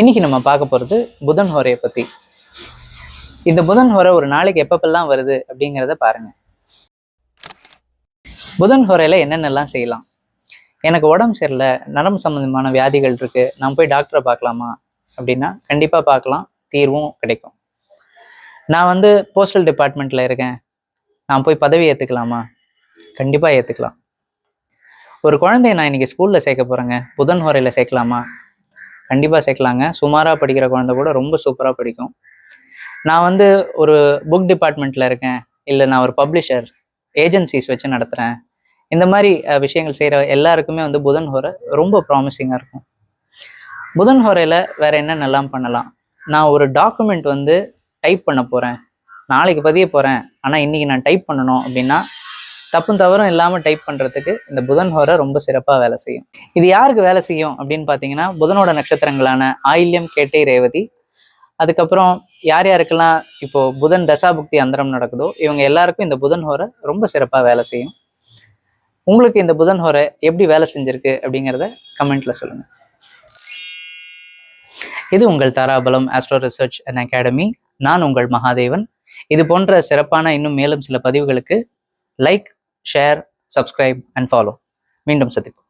இன்னைக்கு நம்ம பார்க்க போகிறது புதன் ஹோரையை பற்றி இந்த புதன் ஹோரை ஒரு நாளைக்கு எப்பப்பெல்லாம் வருது அப்படிங்கிறத பாருங்க. புதன் ஹோரையில் என்னென்னலாம் செய்யலாம்? எனக்கு உடம்பு சரியில்லை நரம்பு சம்மந்தமான வியாதிகள் இருக்குது நான் போய் டாக்டரை பார்க்கலாமா? அப்படின்னா கண்டிப்பாக பார்க்கலாம் தீர்வும் கிடைக்கும். நான் வந்து போஸ்டல் டிபார்ட்மெண்ட்டில் இருக்கேன். நான் போய் பதவி ஏற்றுக்கலாமா கண்டிப்பாக ஏற்றுக்கலாம் ஒரு குழந்தைய நான் இன்னைக்கு ஸ்கூலில் சேர்க்க போகிறேங்க புதன் ஹோரையில் சேர்க்கலாமா? கண்டிப்பாக சேர்க்கலாங்க. சுமாராக படிக்கிற குழந்தை கூட ரொம்ப சூப்பராக படிக்கும். நான் வந்து ஒரு புக் டிபார்ட்மெண்ட்டில் இருக்கேன். இல்லை நான் ஒரு பப்ளிஷர் ஏஜென்சிஸ் வச்சு நடத்துகிறேன் இந்த மாதிரி விஷயங்கள் செய்கிற எல்லாருக்குமே வந்து புதன் ஹோரை ரொம்ப ப்ராமிசிங்காக இருக்கும். புதன் ஹோரையில் வேறு என்னென்னலாம் பண்ணலாம்? நான் ஒரு டாக்குமெண்ட் வந்து டைப் பண்ண போகிறேன் நாளைக்கு பதிய போகிறேன் ஆனால் இன்றைக்கி நான் டைப் பண்ணணும் அப்படின்னா தப்பும் தவறும் இல்லாமல் டைப் பண்ணுறதுக்கு இந்த புதன் ஹோரை ரொம்ப சிறப்பாக வேலை செய்யும். இது யாருக்கு வேலை செய்யும் அப்படின்னு பார்த்தீங்கன்னா புதனோட நட்சத்திரங்களான ஆயில்யம் கேட்டை ரேவதி. அதுக்கப்புறம் யார் யாருக்கெல்லாம் இப்போ புதன் தசாபுக்தி அந்தரம் நடக்குதோ இவங்க எல்லாருக்கும் இந்த புதன் ஹோரை ரொம்ப சிறப்பாக வேலை செய்யும். உங்களுக்கு இந்த புதன் ஹோரை எப்படி வேலை செஞ்சிருக்கு அப்படிங்கிறத கமெண்ட்ல சொல்லுங்க. இது உங்கள் Tharabalam astro research and academy நான் உங்கள் மகாதேவன். இது போன்ற சிறப்பான இன்னும் மேலும் சில பதிவுகளுக்கு like share subscribe and follow വീണ്ടും ശ്രദ്ധിക്കും